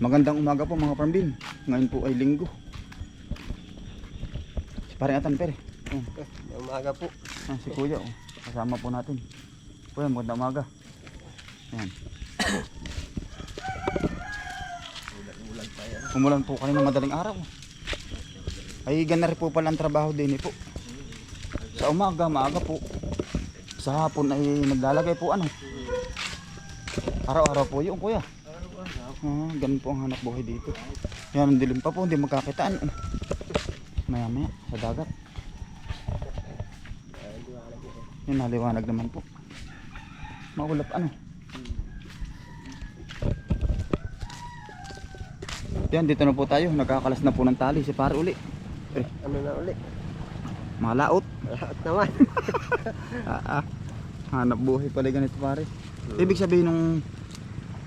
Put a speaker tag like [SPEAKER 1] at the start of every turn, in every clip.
[SPEAKER 1] Magandang umaga po mga parmbin. Ngayon po ay linggo. Si Pare Atan Pere. Ayan.
[SPEAKER 2] Umaga po.
[SPEAKER 1] Ah, si Kuya. Oh. Kasama po natin. Kuya, magandang umaga. Ayan. Umulan po kanina madaling araw. Ay ganar po pala ang trabaho din eh po. Sa umaga, maaga po. Sa hapon ay naglalagay po ano. Araw-araw po yung kuya. Ah, ganun po ang hanap buhay dito. Yan, ang dilim pa po, hindi magkakitaan. Maya maya, sa dagat. Yan, naliwanag naman po. Maulap ano. Yan, dito na po tayo. Nagkakalas na po ng tali si pare uli. Eh,
[SPEAKER 2] Ano na uli?
[SPEAKER 1] malaot.
[SPEAKER 2] Lahat naman.
[SPEAKER 1] Ah, ah. Hanap buhay pala ganito pare. Ibig sabihin nung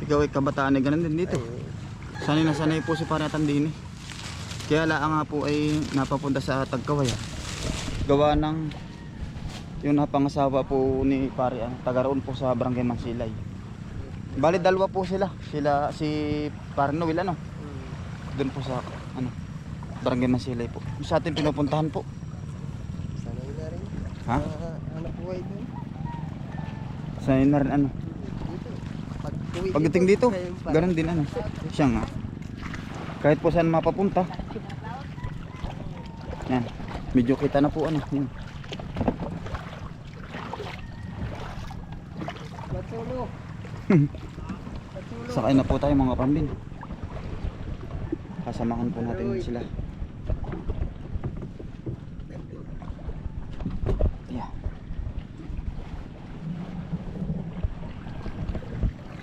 [SPEAKER 1] ikaw ay kabataan ay ganun din dito. Sanay na sanay po si pare Tandini. Kaya lang nga po ay napapunta sa Tagkawaya. Gawa ng yung napangasawa po ni pare ang taga roon po sa Barangay Mansilay. Bali dalawa po sila. Sila si Pare Noel ano. Doon po sa ano Barangay Mansilay po. Sa atin pinupuntahan po.
[SPEAKER 2] Sanay na rin.
[SPEAKER 1] Ha?
[SPEAKER 2] Ah, hanap buhay doon.
[SPEAKER 1] Sanay na rin ano. Pagdating dito, ganun din ano. Siya nga. Kahit po saan mapapunta. Yan. Medyo kita na po ano. Yan. Sakay na po tayo mga pambin. Kasamahan po natin sila.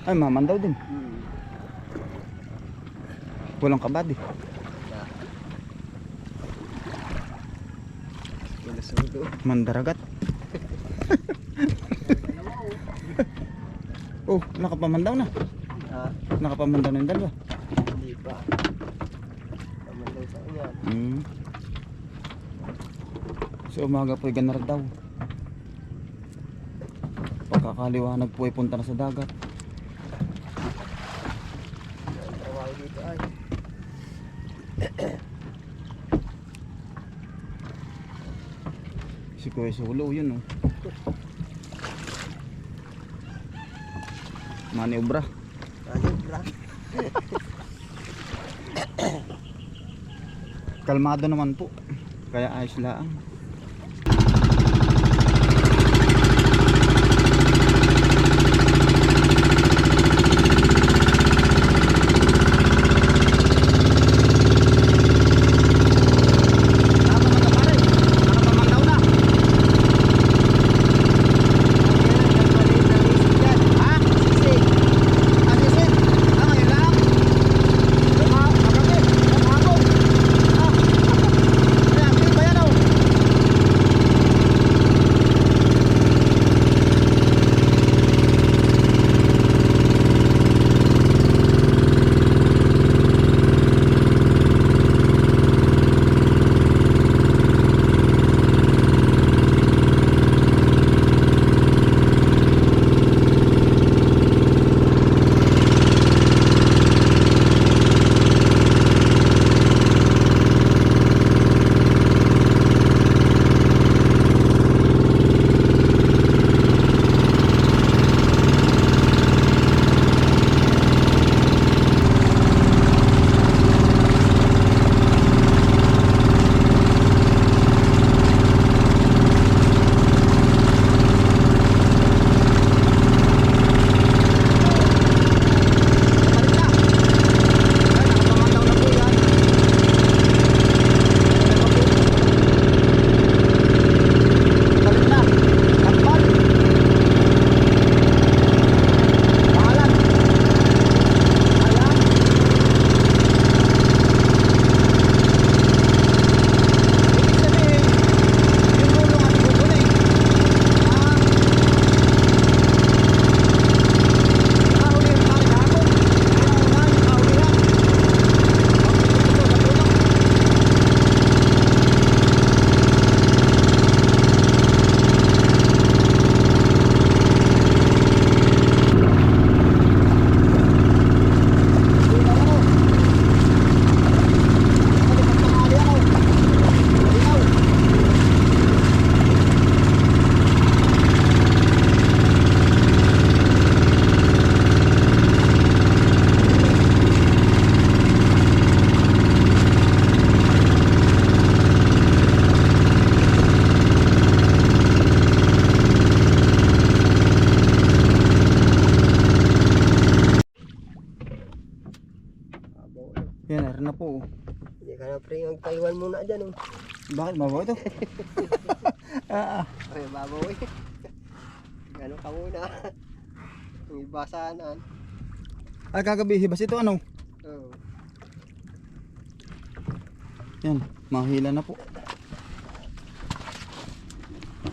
[SPEAKER 1] Ay, maman daw din.
[SPEAKER 2] Hmm.
[SPEAKER 1] Walang kabad eh. Mandaragat. oh, nakapamandaw na.
[SPEAKER 2] Ah,
[SPEAKER 1] Nakapamandaw na yung dalawa.
[SPEAKER 2] hindi pa. Kamandaw sa kanya.
[SPEAKER 1] Mm. Sa umaga po ay ganar daw. Pagkakaliwanag po ay punta na sa dagat.
[SPEAKER 2] Ang trabaho dito ay.
[SPEAKER 1] Kuya Sulo, yun oh. Maniobra.
[SPEAKER 2] Ayun, bra.
[SPEAKER 1] Kalmado naman po. Kaya ayos lang.
[SPEAKER 2] Muna dyan oh.
[SPEAKER 1] Bakit mabaw ito? ah, ah.
[SPEAKER 2] Ay, babaw eh. Ano ka muna. Ang ibasanan.
[SPEAKER 1] Ah, kagabi, hibas ito ano?
[SPEAKER 2] Oo.
[SPEAKER 1] Yan, mahila na po.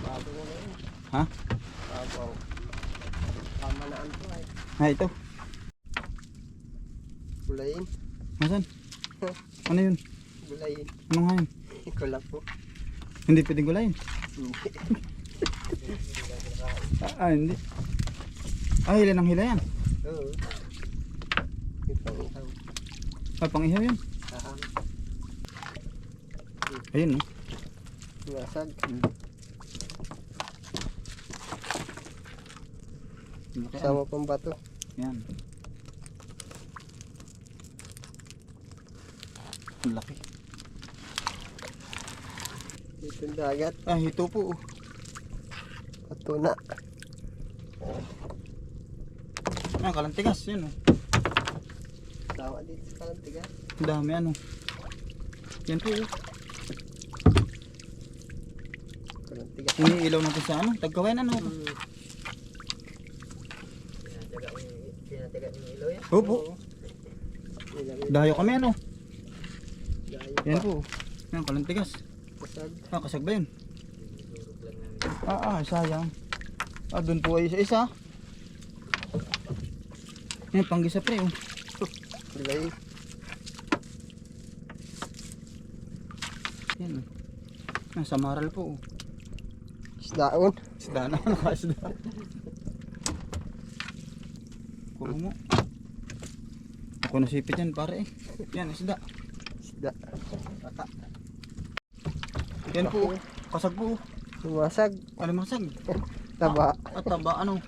[SPEAKER 2] Babaw na yun.
[SPEAKER 1] Ha?
[SPEAKER 2] Babaw. Tama na ang to ay.
[SPEAKER 1] Ah, ito.
[SPEAKER 2] Gulayin.
[SPEAKER 1] Nasaan? Ano yun?
[SPEAKER 2] Gulayin.
[SPEAKER 1] Ano nga yun?
[SPEAKER 2] Po.
[SPEAKER 1] Hindi pwedeng gulayin.
[SPEAKER 2] Hindi.
[SPEAKER 1] Ah, ah, hindi. Ah, hila ng hila yan.
[SPEAKER 2] Oo. Ikaw.
[SPEAKER 1] Ah, pang ihaw yun.
[SPEAKER 2] Sahang.
[SPEAKER 1] Ayun, no?
[SPEAKER 2] Nasag.
[SPEAKER 1] Laki,
[SPEAKER 2] Sama pang bato.
[SPEAKER 1] Yan. Ang laki.
[SPEAKER 2] Ito yung dagat.
[SPEAKER 1] Ah, ito po.
[SPEAKER 2] Bato na.
[SPEAKER 1] Ah, kalantigas. Yan, oh.
[SPEAKER 2] Sama dito sa kalantiga.
[SPEAKER 1] Ang dami, ano. Yan po, oh.
[SPEAKER 2] Kalantiga.
[SPEAKER 1] Iniilaw natin sa ano. Tagkawain, ano.
[SPEAKER 2] Hmm. Tinataga yung ilaw yan?
[SPEAKER 1] Opo. Dayo kami, ano.
[SPEAKER 2] Dayo
[SPEAKER 1] Yan po. Yan, kalantigas.
[SPEAKER 2] Kasag.
[SPEAKER 1] Ah, kasag ba yun? Ah, ah, sayang. Ah, doon po ay isa-isa. Yan, panggisa pre, oh.
[SPEAKER 2] Gulay.
[SPEAKER 1] Yan, oh. Nasa maral po, oh.
[SPEAKER 2] Isdaon.
[SPEAKER 1] Isda na, nakaisda. Kuha mo. Ako nasipit yan, pare, eh. Yan, isda.
[SPEAKER 2] Isda.
[SPEAKER 1] Yan po, oh. kasag po, oh.
[SPEAKER 2] Sumasag.
[SPEAKER 1] Ano masag?
[SPEAKER 2] Taba.
[SPEAKER 1] At taba, ano?
[SPEAKER 2] Oh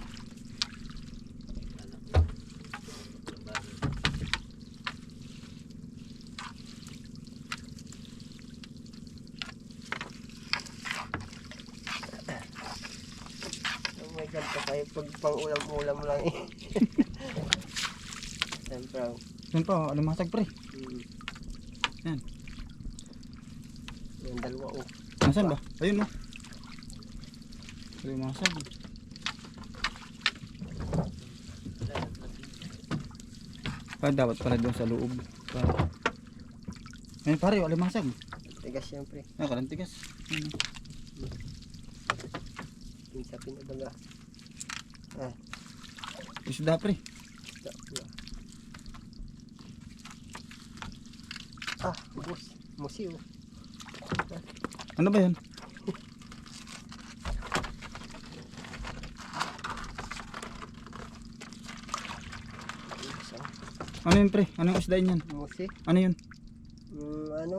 [SPEAKER 2] my God. Kasi pag pang ulam-ulam lang eh. Siyempre. oh.
[SPEAKER 1] Yan po, ano masag, pre?
[SPEAKER 2] Hmm.
[SPEAKER 1] Yan.
[SPEAKER 2] Yung dalawa oh.
[SPEAKER 1] Nasaan ba? Ayun, oh. Ano masag? Ah, dapat pala doon sa loob. Pa. Ayun, pare, wala masag.
[SPEAKER 2] Tigas siyempre.
[SPEAKER 1] Ah, kalantigas. Ayun.
[SPEAKER 2] Pinsa pinabaga.
[SPEAKER 1] Isda, pre.
[SPEAKER 2] Isda. Ah, bus. Musi oh.
[SPEAKER 1] Ano ba yan? Ano yun, pre? Anong isda yan?
[SPEAKER 2] Musi.
[SPEAKER 1] Ano yun?
[SPEAKER 2] Mm, ano?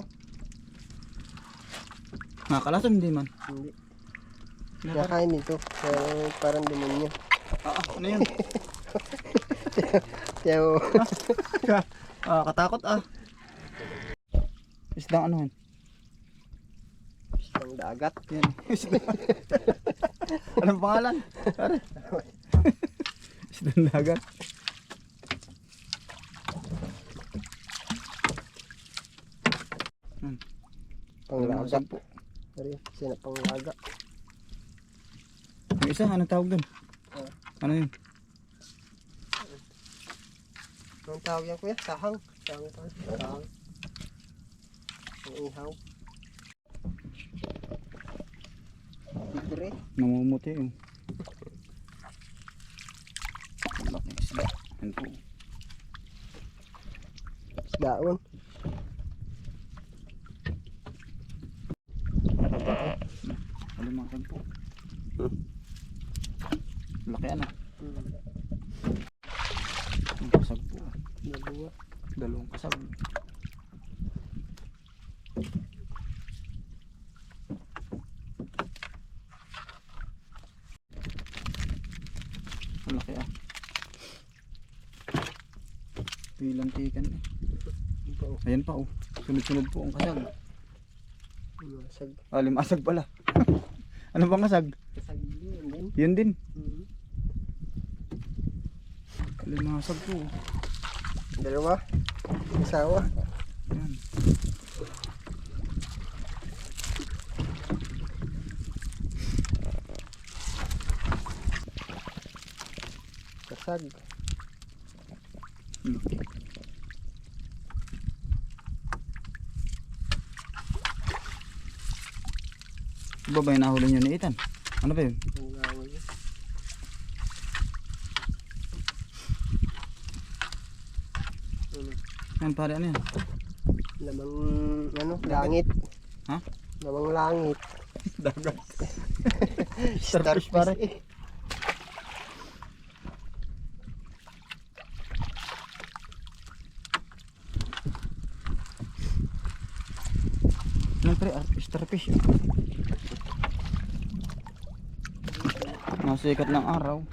[SPEAKER 1] Nakakalasam hindi man.
[SPEAKER 2] Hindi. Nakain nito. Pero parang demonyo.
[SPEAKER 1] Ah, ah, ano yun?
[SPEAKER 2] Kaya oh.
[SPEAKER 1] ah, katakot ah. Isdang ano yan?
[SPEAKER 2] Isang dagat.
[SPEAKER 1] Yan. Isda. Anong pangalan? Pare. Isdang dagat.
[SPEAKER 2] Panglaga po. Sina panglaga.
[SPEAKER 1] Yung isa, anong tawag doon?
[SPEAKER 2] Ah.
[SPEAKER 1] Ano yun?
[SPEAKER 2] Anong tawag yan kuya? Sahang. Sahang pa. Sahang. Ang ihaw. Libre.
[SPEAKER 1] Namumuti yung. Ang laki ng isda. Yan po.
[SPEAKER 2] Isdaon.
[SPEAKER 1] Alimakan May lantikan eh.
[SPEAKER 2] Oh.
[SPEAKER 1] Ayan pa oh. Sunod-sunod po ang kasag.
[SPEAKER 2] Limasag.
[SPEAKER 1] Ah, limasag pala. ano bang kasag?
[SPEAKER 2] Kasag din yun din.
[SPEAKER 1] Yun din.
[SPEAKER 2] Mm-hmm.
[SPEAKER 1] Limasag po. Oh.
[SPEAKER 2] Dalawa. Isawa. Ayan.
[SPEAKER 1] Kasag. Okay. Ba yung nahuli nyo ni Ethan? Ano ba yun?
[SPEAKER 2] Ano?
[SPEAKER 1] Yan pare ano yan?
[SPEAKER 2] Lamang ano, langit.
[SPEAKER 1] Ha?
[SPEAKER 2] Lamang langit.
[SPEAKER 1] Dagat.
[SPEAKER 2] Starfish
[SPEAKER 1] pare. Yan pre, starfish. Nasikat ng araw.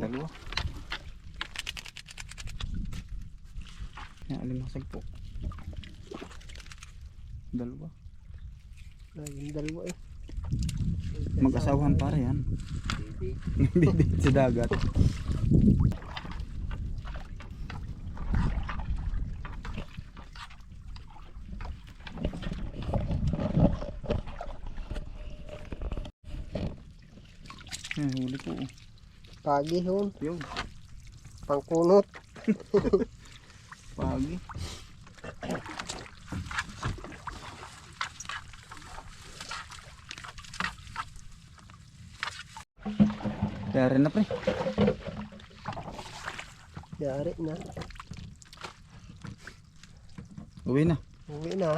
[SPEAKER 2] Dalawa.
[SPEAKER 1] Yan, alimasag po. Dalawa.
[SPEAKER 2] Ayun, dalawa eh.
[SPEAKER 1] Mag-asawahan pare yan. Bibit sa dagat. Yan, huli po. oh.
[SPEAKER 2] Pagi yun.
[SPEAKER 1] Yun,
[SPEAKER 2] Pangkunot.
[SPEAKER 1] pagi. Yari na pre.
[SPEAKER 2] Yari na.
[SPEAKER 1] Uwi na.
[SPEAKER 2] Uwi na.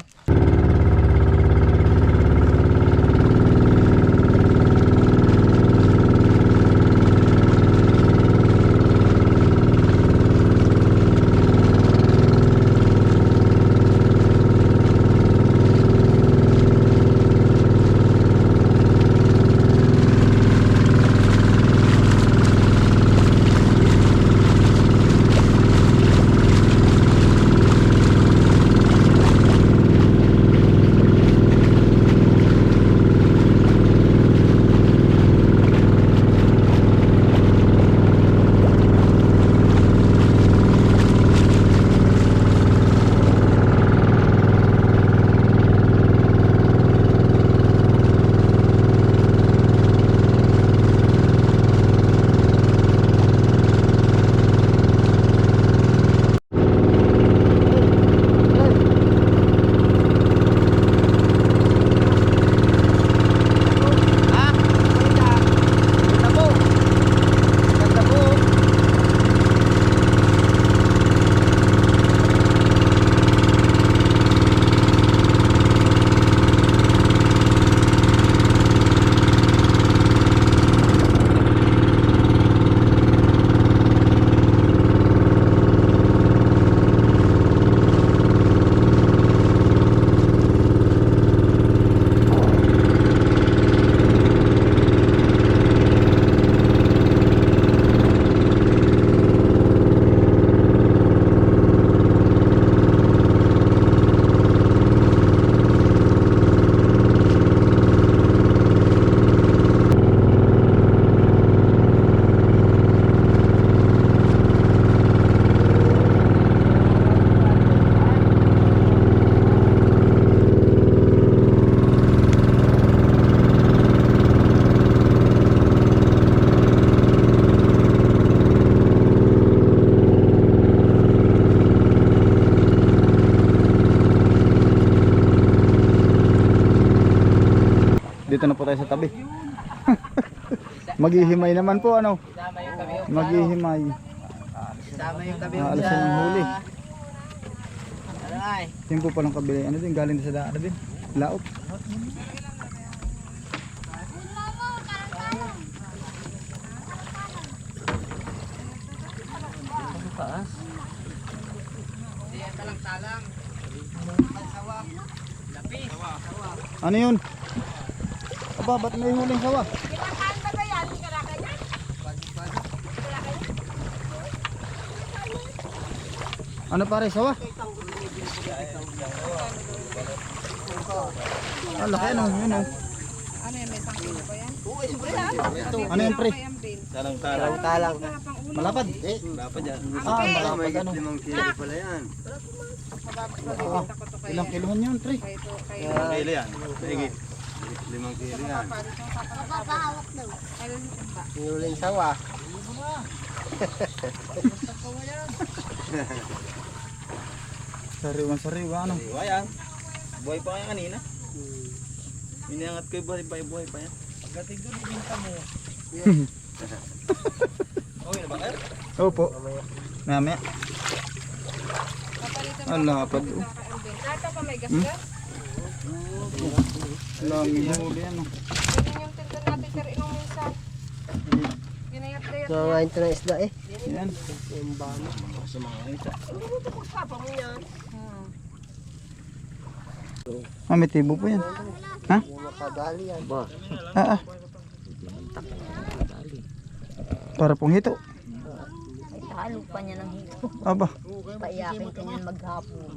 [SPEAKER 1] Dito na po tayo sa tabi. Maghihimay naman po ano.
[SPEAKER 3] Isama yung.
[SPEAKER 1] Maghihimay.
[SPEAKER 3] Isama yung kami.
[SPEAKER 1] Naalisan ng huli.
[SPEAKER 3] Ano ay?
[SPEAKER 1] Yan po palang kabili. Ano din galing sa daan din. Laot.
[SPEAKER 3] Taas. Talang-talang.
[SPEAKER 1] Ano yun? Aba, ba't may huling sawa? Ano pare, sawa? Ah, laki ano, yun oh.
[SPEAKER 4] Ano yan, may isang kilo ba yan?
[SPEAKER 2] Oo, siyempre yan.
[SPEAKER 1] Ano yan, pre?
[SPEAKER 4] Din.
[SPEAKER 2] Talang talang.
[SPEAKER 1] Malapad.
[SPEAKER 2] Eh,
[SPEAKER 1] Malapad yan.
[SPEAKER 4] Ah,
[SPEAKER 1] Ah, malapad ano.
[SPEAKER 2] limang kilo pala yan.
[SPEAKER 4] To kaya.
[SPEAKER 1] Ilang kilohan yun, pre?
[SPEAKER 2] Limang kilo
[SPEAKER 1] yan. Sige.
[SPEAKER 2] Limang kilo yan.
[SPEAKER 4] Mapapahawak daw. Ba?
[SPEAKER 2] Inuling sawa.
[SPEAKER 1] Sariwan sariwa ano.
[SPEAKER 5] Diba yan? Buhay pa kaya kanina? Iniangat ko yung buhay pa, buhay pa yan. Pagdating doon, ibinta mo. Okay na ba kayo?
[SPEAKER 1] Opo. Mamaya. Lapad. oh.
[SPEAKER 4] Ito pa may gas-gas.
[SPEAKER 1] Lami huli ano.
[SPEAKER 4] Ganyan yung tinda natin sir inong na yan.
[SPEAKER 2] Nangangain ito ng isda eh.
[SPEAKER 1] Yan.
[SPEAKER 2] Yung bano.
[SPEAKER 5] Sa mga ito.
[SPEAKER 4] Hmm.
[SPEAKER 1] Ah, may tibo po yan. Ha?
[SPEAKER 2] Makadali yan.
[SPEAKER 1] Ah, ah. Para pong hito.
[SPEAKER 6] Halo pa niya ng hito.
[SPEAKER 1] Aba.
[SPEAKER 6] Paiyakin ka niyan maghapon.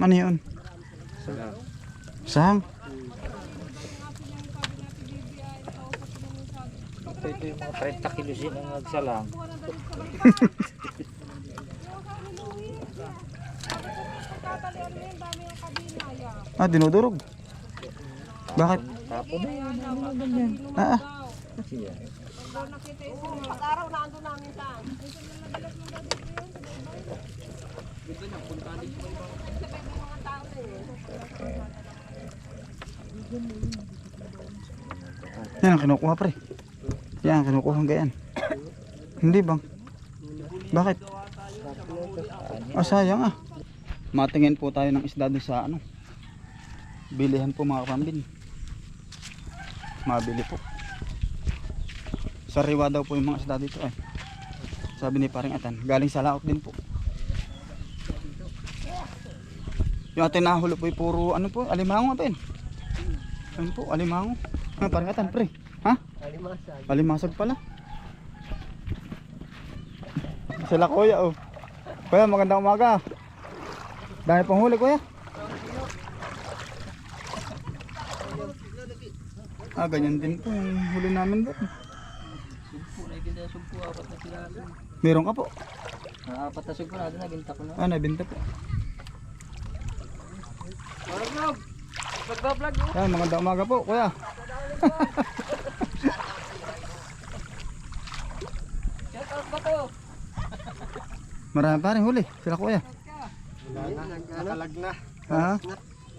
[SPEAKER 1] Ano yun? Sang.
[SPEAKER 3] Ito, yung mga 30 kilos yun ang nagsalang.
[SPEAKER 1] Ah, dinudurog. Bakit?
[SPEAKER 3] Tapon na yun.
[SPEAKER 1] Ah, ah. Yan ang kinukuha pre. Yan ang kinukuha ang gayan. Hindi bang? Bakit? Ah, sayang ah. Matingin po tayo ng isda doon sa ano. Bilihan po mga kapambin. Mabili po. Sariwa daw po yung mga isda dito eh. Sabi ni paring atan, galing sa laot din po. Yung atin nahulog po yung puro ano po, alimango atin. Ano po, alimango. Ah, paring atan pre. Ha?
[SPEAKER 2] Alimasag.
[SPEAKER 1] Alimasag pala. Sila kuya oh. Kuya magandang umaga. Dami pang huli kuya. Ah, ganyan din po yung huli namin doon.
[SPEAKER 3] Na ibinta sugpo, apat na sila.
[SPEAKER 1] Meron ka po.
[SPEAKER 3] Apat na sugpo natin, nabinta ko na.
[SPEAKER 1] Ah, nabinta po.
[SPEAKER 3] Vlog! Vlog-vlog mo!
[SPEAKER 1] Yan, magandang umaga po, kuya.
[SPEAKER 3] Shout out ba to?
[SPEAKER 1] Marami pa rin huli. Sila kuya.
[SPEAKER 2] Nakalag na.
[SPEAKER 1] Ha?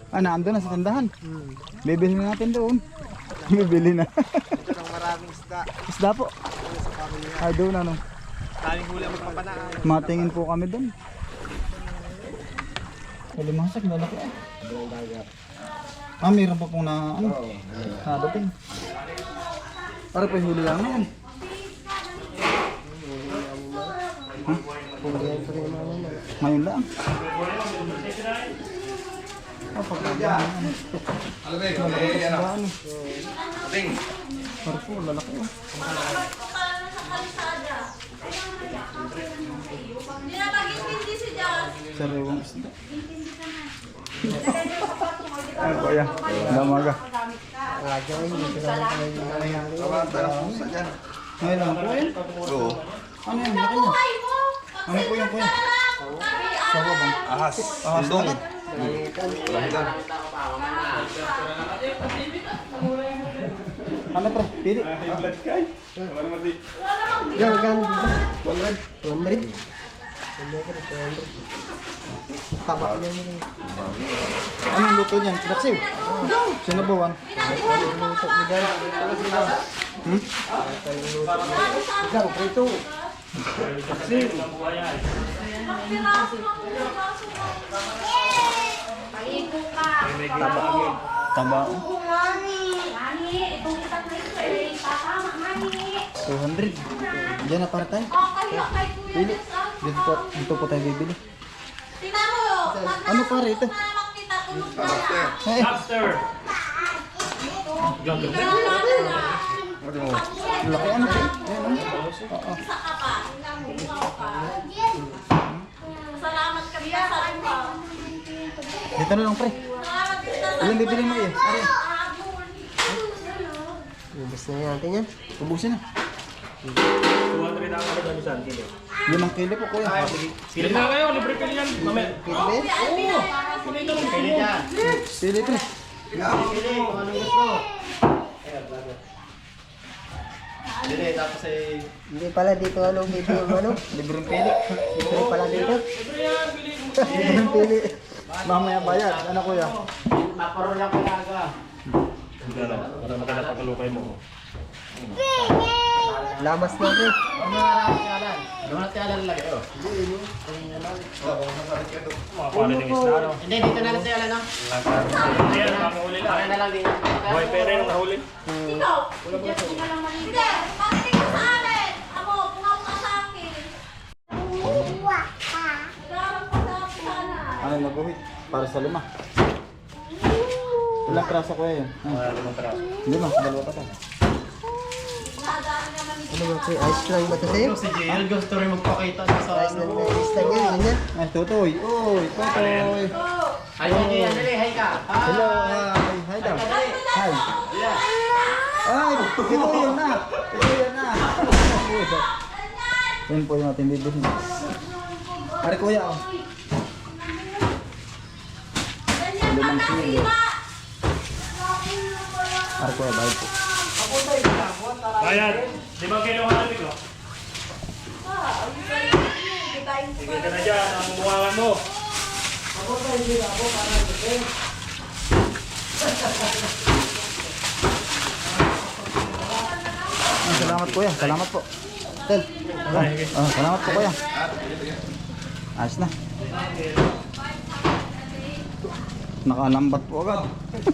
[SPEAKER 1] Ah, naandun na sa tindahan.
[SPEAKER 2] Hmm.
[SPEAKER 1] Bibili na natin doon. Bibili na.
[SPEAKER 2] Ito ng maraming isda.
[SPEAKER 1] Isda po. Ay, doon ano.
[SPEAKER 2] Daming huli magpapanaan.
[SPEAKER 1] Matingin po kami doon. Kalimasag, lalaki eh. Ah, mayroon pa pong na, ano, nadating. Para po yung huli lang naman.
[SPEAKER 2] Huli yan pa rin mga ano.
[SPEAKER 1] Ngayon lang. Ah, pagkagahan. Lalaki sa ano. Po, lalaki oh. Sariwang isda. Ay, kuya. Damaga.
[SPEAKER 2] Radyo yun. Dito na lang tayo nangyayari.
[SPEAKER 1] Ngayon lang po yan? Oo. Ano yan? Laki niya. Ano po yan, kuya? Sawa bang? Ahas. Ahas lahat. Ano pre? Pili.
[SPEAKER 2] Yan, magkano dito? 100. 100. Taba ko yan yun.
[SPEAKER 1] Anong luto niyan? Pinaksiw? Sinabawan?
[SPEAKER 2] Luto mo dyan.
[SPEAKER 1] Hmm?
[SPEAKER 2] Ikaw, prito.
[SPEAKER 1] Taba.
[SPEAKER 6] Mami!
[SPEAKER 1] 200. Diyan na para tayo.
[SPEAKER 6] Oh,
[SPEAKER 1] Pili. Dito po, dito po tayo bibili. Ano pare ito?
[SPEAKER 6] Lang.
[SPEAKER 1] Eh, laki ano po? Ano? Oo.
[SPEAKER 6] Salamat kami sa.
[SPEAKER 1] Dito na lang pre. Ilan bibili mo eh? Ari.
[SPEAKER 2] Ubus na natin yan.
[SPEAKER 1] Ubusin na.
[SPEAKER 7] 200 ang kilo.
[SPEAKER 1] Limang kilo po kuya.
[SPEAKER 7] Pili na kayo, libre pili yan. Mamaya.
[SPEAKER 2] Pili ba?
[SPEAKER 5] Pili dyan.
[SPEAKER 1] Pili pre.
[SPEAKER 5] Pili kung anong gusto. Pili, tapos ay...
[SPEAKER 2] Hindi pala dito ano video yung ano.
[SPEAKER 1] Libreng pili.
[SPEAKER 2] Libre pala dito.
[SPEAKER 1] Libreng pili. Mamaya bayad. Ano kuya?
[SPEAKER 5] Naparoon lang pala aga.
[SPEAKER 7] Ano, para maganda pagkalukay mo.
[SPEAKER 2] Lamas na rin.
[SPEAKER 5] Doon natin alala lagi. oh.
[SPEAKER 7] Mga pala ng isla, no?
[SPEAKER 5] Hindi, dito na lang tayo alala.
[SPEAKER 7] Hindi yan, mga huli lang.
[SPEAKER 5] Kaya na lang din.
[SPEAKER 7] Buhay pere yung nahuli.
[SPEAKER 6] Ikaw, hindi ka lang maligo. Hindi, pagdating ka sa amin. Ako, pumaw ka sa akin. Darang pa sa akin sana.
[SPEAKER 1] Ano naguhit? Para sa lima. Ilang krasa kuya yun? Ah,
[SPEAKER 7] Mga limang peraso.
[SPEAKER 1] Lima. Dalawa pa
[SPEAKER 6] naman ito.
[SPEAKER 2] Ano ba ito? Ice lang ba ito sa'yo?
[SPEAKER 5] Si JL gusto rin magpakita niya sa
[SPEAKER 2] Ice lang
[SPEAKER 5] ano.
[SPEAKER 2] na ice lang yan. Ganyan.
[SPEAKER 1] Ay, tutoy. Uy, tutoy.
[SPEAKER 5] Ay, si JL, dali, hi ka.
[SPEAKER 1] Hello. Hi. Hi daw. Hi. Ay, ito yun na. Ito yun na. Yan po yung ating bibilhin. Ari kuya. oh. Limang kilo. Ari kuya, bayad po.
[SPEAKER 7] Bayad. Limang kilo ang halik, no? Sige ka na dyan, ang muwangan mo.
[SPEAKER 1] Ah, salamat kuya. Salamat po. Tel. Ah, ah, salamat po kuya. Ayos na. Nakalambat po agad.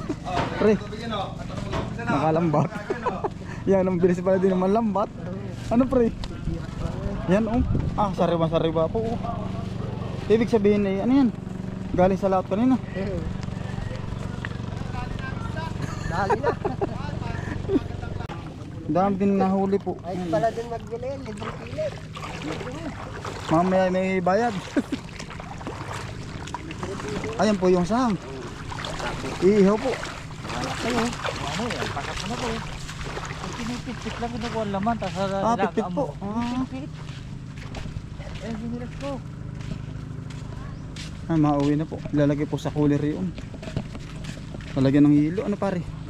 [SPEAKER 1] Pre. Nakalambat. Yan, ang bilis pala din naman lambat. Ano pre? Yan oh. Ah, sariwa sariwa po. oh. Ibig sabihin eh, ano yan? Galing sa laot kanina.
[SPEAKER 2] Dali na.
[SPEAKER 1] Dami din nahuli po.
[SPEAKER 2] Ice pala din magbili. Libre pili.
[SPEAKER 1] Mamaya may bayad. Ayan po yung sahang. Iihaw po.
[SPEAKER 3] Pinipit lang ko ang laman, tapos
[SPEAKER 1] Ah, pitpit po. Ah.
[SPEAKER 3] Eh, sinilas ko.
[SPEAKER 1] Ay, mauwi na po. Ilalagay po sa cooler yun. Lalagyan ng hilo. Ano pare?